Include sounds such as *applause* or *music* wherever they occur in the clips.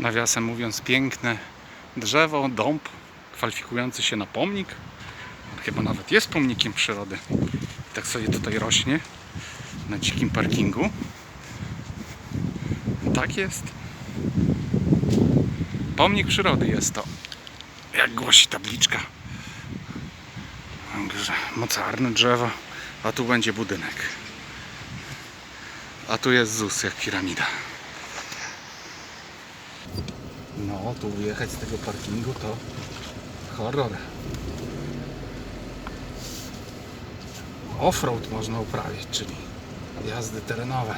nawiasem mówiąc, piękne drzewo, dąb kwalifikujący się na pomnik. Chyba nawet jest pomnikiem przyrody. Tak sobie tutaj rośnie na dzikim parkingu. Tak jest. Pomnik przyrody jest to. Jak głosi tabliczka. Także mocarne drzewo, a tu będzie budynek. A tu jest ZUS jak piramida. No, tu wyjechać z tego parkingu to horror. Offroad można uprawiać, czyli jazdy terenowe.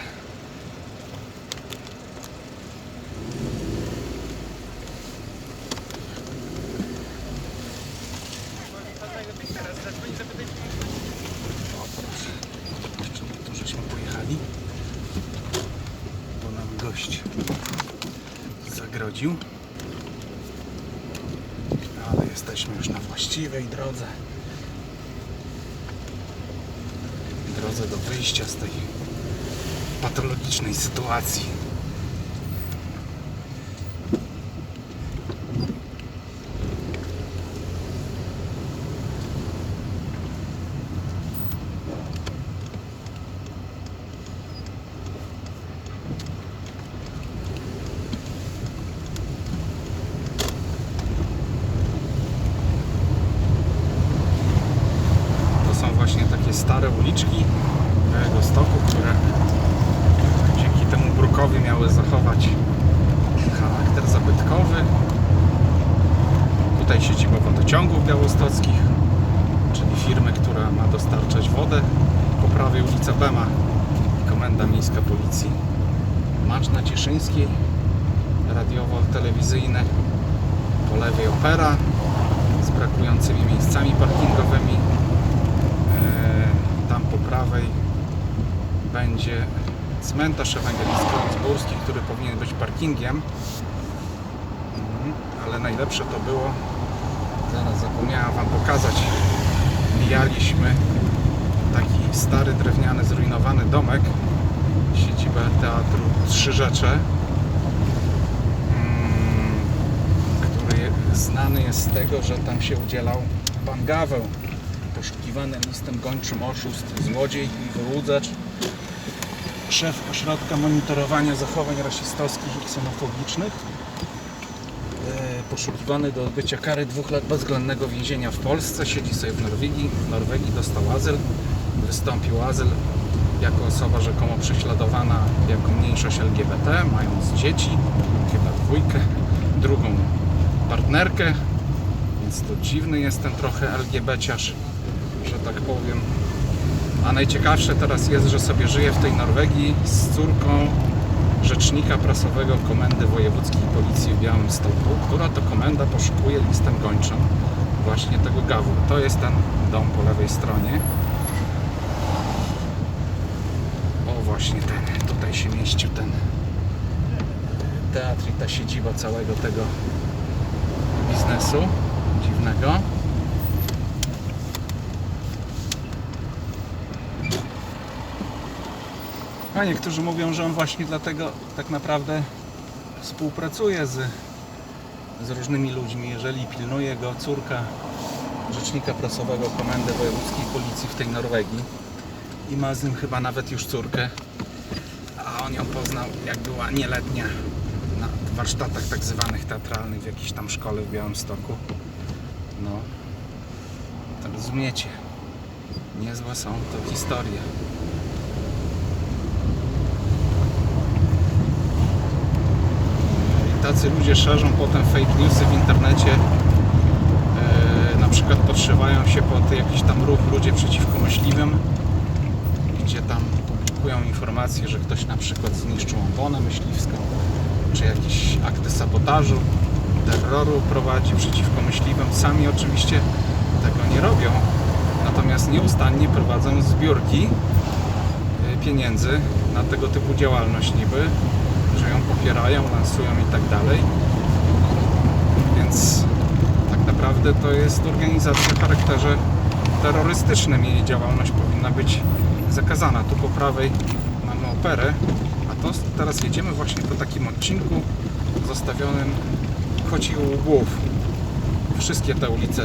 O proszę, tu żeśmy pojechali, bo nam gość zagrodził. Ale jesteśmy już na właściwej drodze. Drodze do wyjścia z tej patologicznej sytuacji. To są właśnie takie stare uliczki Białego Stoku, które dzięki temu brukowi miały zachować charakter zabytkowy. Tutaj siedziba wodociągów białostockich, czyli firmy, która ma dostarczać wodę. Po ulica Bema, Komenda Miejska Policji. Marsz na Cieszyńskiej, radiowo-telewizyjny. Po lewej opera z brakującymi miejscami parkingowymi. E, Tam po prawej będzie cmentarz ewangelicko-zburski, który powinien być parkingiem. Mhm, Ale najlepsze to było, zaraz zapomniałem Wam pokazać, mijaliśmy stary, drewniany, zrujnowany domek, siedzibę Teatru Trzy Rzecze, mm, który znany jest z tego, że tam się udzielał pan Gaweł, poszukiwany listem gończym oszust, złodziej i wyłudzacz, szef ośrodka monitorowania zachowań rasistowskich i ksenofobicznych, e, poszukiwany do odbycia kary dwóch lat bezwzględnego więzienia w Polsce, siedzi sobie w Norwegii, w Norwegii dostał azyl, wystąpił azyl jako osoba rzekomo prześladowana jako mniejszość LGBT, mając dzieci, chyba dwójkę, drugą partnerkę, więc to dziwny jest ten trochę LGBciarz, że tak powiem. A najciekawsze teraz jest, że sobie żyje w tej Norwegii z córką rzecznika prasowego Komendy Wojewódzkiej Policji w Białymstoku, która to komenda poszukuje listem gończym właśnie tego gawu. To jest ten dom po lewej stronie. O właśnie ten, tutaj się mieścił ten teatr i ta siedziba całego tego biznesu dziwnego. A niektórzy mówią, że on właśnie dlatego tak naprawdę współpracuje z, z różnymi ludźmi. Jeżeli pilnuje go córka rzecznika prasowego Komendy Wojewódzkiej Policji w tej Norwegii i ma z nim chyba nawet już córkę, on ją poznał jak była nieletnia na warsztatach tak zwanych teatralnych w jakiejś tam szkole w Białymstoku. No, to rozumiecie. Niezłe są to historie. I tacy ludzie szerzą potem fake newsy w internecie. E, na przykład podszywają się pod jakiś tam ruch ludzie przeciwko myśliwym, gdzie tam publikują informacje, że ktoś na przykład zniszczył ambonę myśliwską, czy jakieś akty sabotażu, terroru prowadzi przeciwko myśliwym. Sami oczywiście tego nie robią, natomiast nieustannie prowadzą zbiórki y, pieniędzy na tego typu działalność niby, że ją popierają, lansują i tak dalej. Więc tak naprawdę to jest organizacja o charakterze terrorystycznym. Jej działalność powinna być zakazana. Tu po prawej mamy operę, a to teraz jedziemy właśnie po takim odcinku zostawionym kocił łbów. Wszystkie te ulice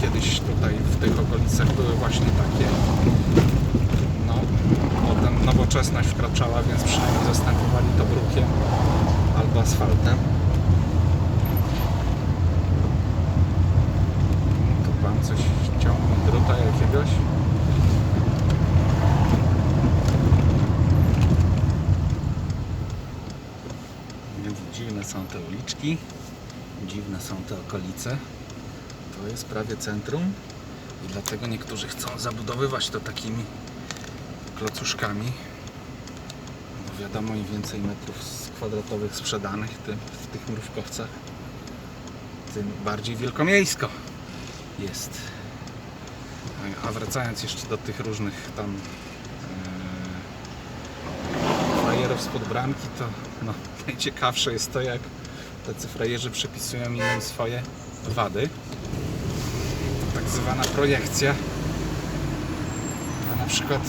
kiedyś tutaj w tych okolicach były właśnie takie. No, potem nowoczesność wkraczała, więc przynajmniej zastępowali to brukiem albo asfaltem. Tu pan coś ciągnie druta jakiegoś. Więc dziwne są te uliczki, dziwne są te okolice. To jest prawie centrum i dlatego niektórzy chcą zabudowywać to takimi klocuszkami. Bo wiadomo, im więcej metrów kwadratowych sprzedanych w tych mrówkowcach, tym bardziej wielkomiejsko jest. A wracając jeszcze do tych różnych tam spod bramki, to no, *laughs* najciekawsze jest to, jak tacy frajerzy przypisują innym swoje wady. Tak zwana projekcja. A na przykład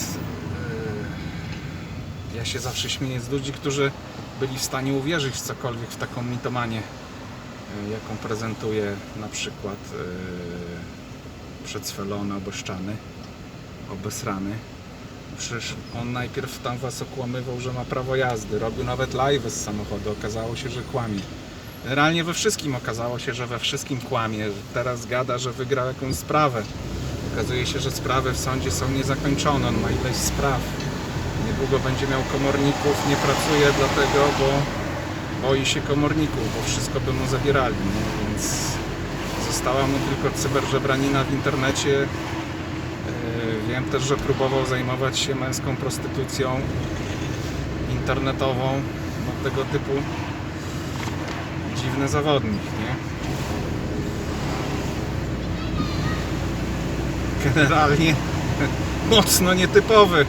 e, ja się zawsze śmieję z ludzi, którzy byli w stanie uwierzyć w cokolwiek, w taką mitomanię, e, jaką prezentuje na przykład e, przedswelony, oboszczany, obesrany. Przecież on najpierw tam was okłamywał, że ma prawo jazdy, robił nawet live z samochodu, okazało się, że kłamie. Generalnie we wszystkim okazało się, że we wszystkim kłamie. Teraz gada, że wygrał jakąś sprawę. Okazuje się, że sprawy w sądzie są niezakończone, on ma ileś spraw. Niedługo będzie miał komorników, nie pracuje dlatego, bo boi się komorników, bo wszystko by mu zabierali, nie? więc została mu tylko cyberżebranina w internecie. Wiem też, że próbował zajmować się męską prostytucją internetową, no tego typu dziwny zawodnik, nie? Generalnie *laughs* mocno nietypowy.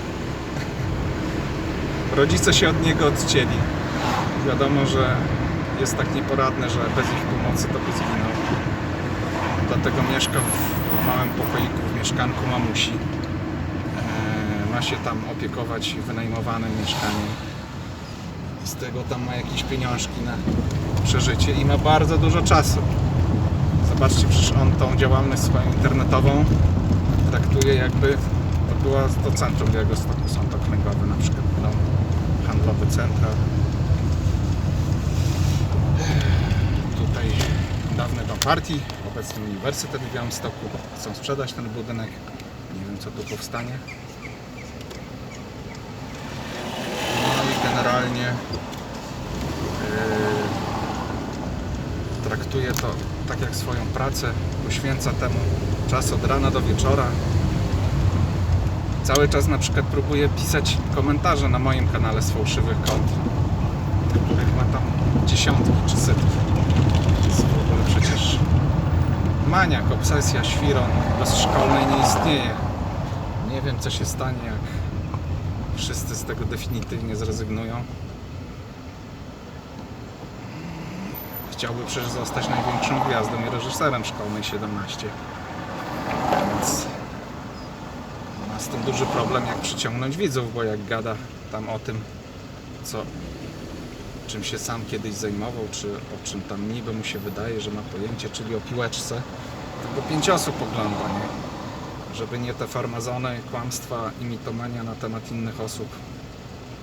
Rodzice się od niego odcięli. Wiadomo, że jest tak nieporadny, że bez ich pomocy to by zginął. Dlatego mieszka w małym pokoiku w mieszkanku mamusi. Ma się tam opiekować wynajmowanym mieszkaniem. Z tego tam ma jakieś pieniążki na przeżycie i ma bardzo dużo czasu. Zobaczcie, przecież on tą działalność swoją internetową traktuje jakby to była to centrum w Białegostoku. Są to kręgowe na przykład no, handlowe centra. Tutaj dawny dom partii, obecny Uniwersytet w Białymstoku. Chcą sprzedać ten budynek. Nie wiem co tu powstanie. No i yy, traktuje to tak jak swoją pracę, poświęca temu czas od rana do wieczora. Cały czas na przykład próbuje pisać komentarze na moim kanale z fałszywych kont, których ma tam dziesiątki czy setki. W ogóle przecież maniak, obsesja, świron bez szkolnej nie istnieje. Nie wiem co się stanie, jak wszyscy z tego definitywnie zrezygnują. Chciałby przecież zostać największą gwiazdą i reżyserem szkolnej 17. Więc ma z tym duży problem, jak przyciągnąć widzów, bo jak gada tam o tym, co, czym się sam kiedyś zajmował, czy o czym tam niby mu się wydaje, że ma pojęcie, czyli o piłeczce, tylko pięć osób ogląda, nie? Żeby nie te farmazony, kłamstwa i mitomania na temat innych osób.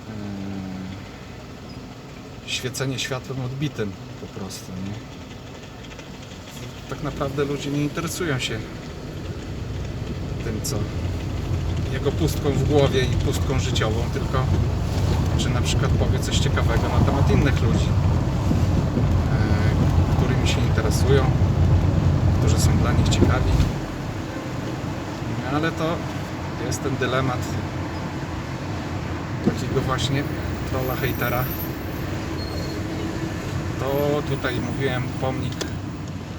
Yy, świecenie światłem odbitym po prostu, nie? Tak naprawdę ludzie nie interesują się tym, co jego pustką w głowie i pustką życiową, tylko czy na przykład powie coś ciekawego na temat innych ludzi, e, którymi się interesują, którzy są dla nich ciekawi. Ale to jest ten dylemat takiego właśnie trolla hejtera. To tutaj mówiłem pomnik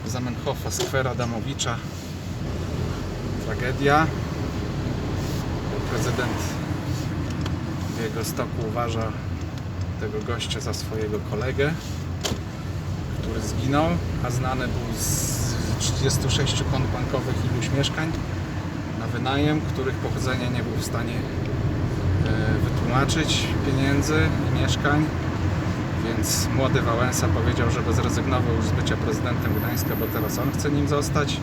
Zamenhofa, skwera Adamowicza. Tragedia. Prezydent w jego stoku uważa tego gościa za swojego kolegę, który zginął, a znany był z 36 kont bankowych iluś mieszkań na wynajem, których pochodzenia nie był w stanie e, wytłumaczyć pieniędzy i mieszkań, Więc młody Wałęsa powiedział, żeby zrezygnował już z bycia prezydentem Gdańska, bo teraz on chce nim zostać.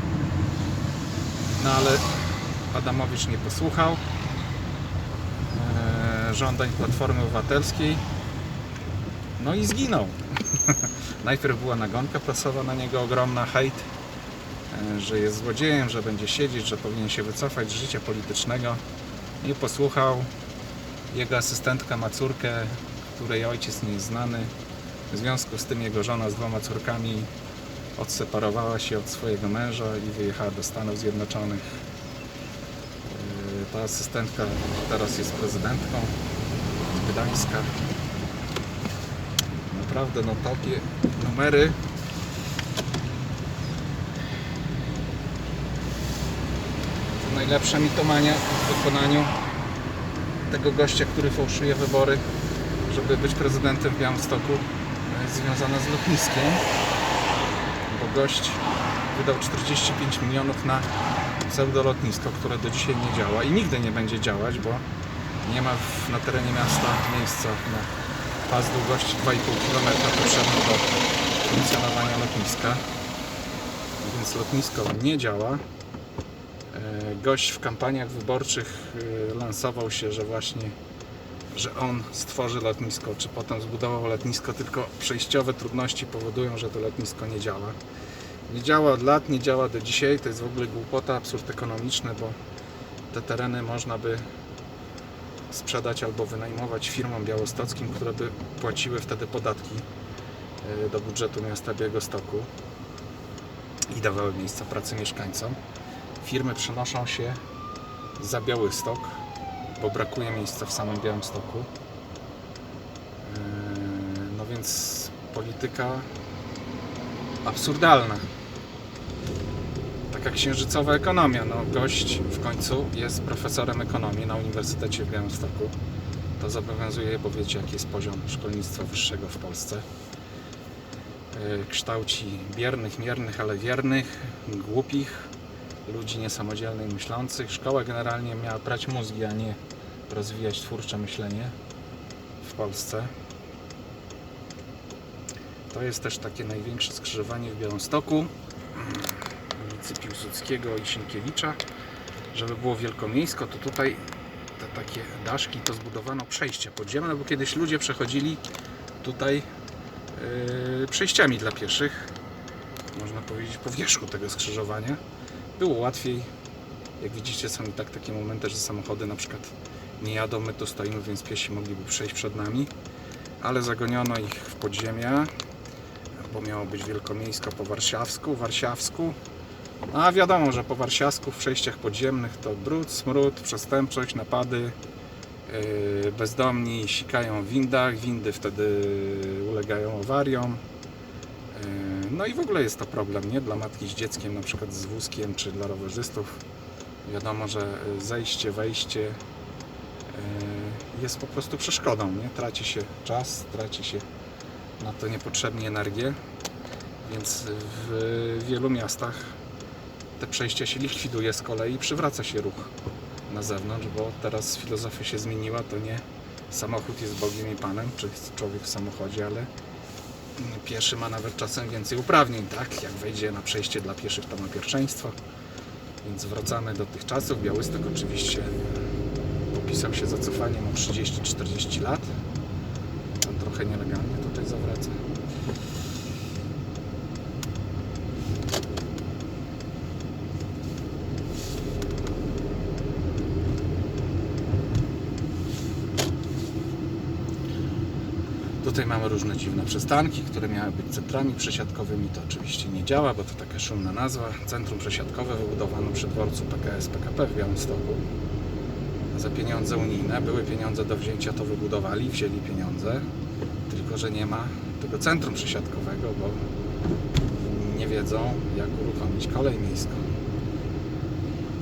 No ale Adamowicz nie posłuchał e, żądań Platformy Obywatelskiej. No i zginął. *laughs* Najpierw była nagonka prasowa na niego, ogromna hejt, e, że jest złodziejem, że będzie siedzieć, że powinien się wycofać z życia politycznego. Nie posłuchał. Jego asystentka ma córkę, której ojciec nie jest znany. W związku z tym jego żona z dwoma córkami odseparowała się od swojego męża i wyjechała do Stanów Zjednoczonych. Yy, Ta asystentka teraz jest prezydentką Gdańska. Naprawdę, no takie numery. To najlepsza mitomania w wykonaniu tego gościa, który fałszuje wybory, żeby być prezydentem w Białymstoku, związana z lotniskiem, bo gość wydał 45 milionów na pseudolotnisko, które do dzisiaj nie działa i nigdy nie będzie działać, bo nie ma w, na terenie miasta miejsca na pas długości 2,5 km potrzebny do funkcjonowania lotniska. Więc lotnisko nie działa. E, Gość w kampaniach wyborczych e, lansował się, że właśnie że on stworzy lotnisko, czy potem zbudował lotnisko, tylko przejściowe trudności powodują, że to lotnisko nie działa. Nie działa od lat, nie działa do dzisiaj. To jest w ogóle głupota, absurd ekonomiczny, bo te tereny można by sprzedać albo wynajmować firmom białostockim, które by płaciły wtedy podatki e, do budżetu miasta Białegostoku i dawały miejsca pracy mieszkańcom. Firmy przenoszą się za Białystok, bo brakuje miejsca w samym Białymstoku. Yy, No więc polityka absurdalna. Taka księżycowa ekonomia. No, gość w końcu jest profesorem ekonomii na Uniwersytecie w Białymstoku. To zobowiązuje, bo wiecie jaki jest poziom szkolnictwa wyższego w Polsce. Yy, Kształci biernych, miernych, ale wiernych, głupich, ludzi niesamodzielnych, myślących. Szkoła generalnie miała brać mózgi, a nie rozwijać twórcze myślenie w Polsce. To jest też takie największe skrzyżowanie w Białymstoku ulicy Piłsudskiego i Sienkiewicza. Żeby było wielkomiejsko, to tutaj te takie daszki to zbudowano przejście podziemne, bo kiedyś ludzie przechodzili tutaj yy, przejściami dla pieszych. Można powiedzieć po wierzchu tego skrzyżowania. Było łatwiej. Jak widzicie są i tak takie momenty, że samochody na przykład nie jadą, my tu stoimy, więc piesi mogliby przejść przed nami. Ale zagoniono ich w podziemia, bo miało być wielkomiejsko po warszawsku, warsiawsku. No, A wiadomo, że po warsiawsku w przejściach podziemnych to brud, smród, przestępczość, napady. Yy, Bezdomni sikają w windach, windy wtedy ulegają awariom. Yy, No i w ogóle jest to problem, nie? Dla matki z dzieckiem, na przykład z wózkiem, czy dla rowerzystów. Wiadomo, że zejście, wejście jest po prostu przeszkodą, nie? Traci się czas, traci się na to niepotrzebnie energię, więc w wielu miastach te przejścia się likwiduje z kolei i przywraca się ruch na zewnątrz, bo teraz filozofia się zmieniła, to nie samochód jest Bogiem i Panem, czy człowiek w samochodzie, ale pieszy ma nawet czasem więcej uprawnień, tak? Jak wejdzie na przejście dla pieszych, to ma pierwszeństwo. Więc wracamy do tych czasów. Białystok oczywiście popisał się zacofaniem o 30-40 lat. Tam trochę nielegalnie tutaj zawraca. Tutaj mamy różne dziwne przystanki, które miały być centrami przesiadkowymi. To oczywiście nie działa, bo to taka szumna nazwa. Centrum przesiadkowe wybudowano przy dworcu PKS PKP w Białymstoku za pieniądze unijne. Były pieniądze do wzięcia, to wybudowali, wzięli pieniądze. Tylko, że nie ma tego centrum przesiadkowego, bo nie wiedzą, jak uruchomić kolej miejską.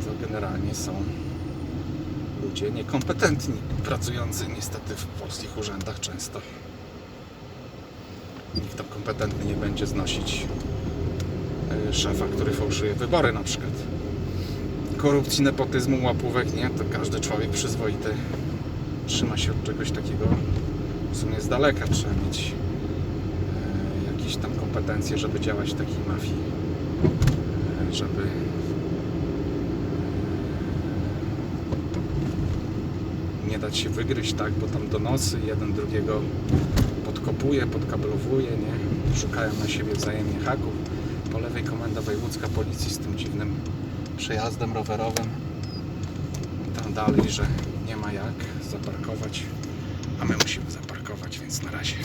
To generalnie są ludzie niekompetentni, pracujący niestety w polskich urzędach często nikt tam kompetentny nie będzie znosić y, szefa, który fałszuje wybory na przykład. Korupcji, nepotyzmu, łapówek, nie? To każdy człowiek przyzwoity trzyma się od czegoś takiego w sumie z daleka. Trzeba mieć jakieś tam kompetencje, żeby działać w takiej mafii. E, Żeby nie dać się wygryźć, tak, bo tam donosy jeden drugiego podkopuje, podkablowuje, nie? Szukają na siebie wzajemnie haków. Po lewej komenda wojewódzka policji z tym dziwnym przejazdem rowerowym. Tam dalej, że nie ma jak zaparkować, a my musimy zaparkować, więc na razie.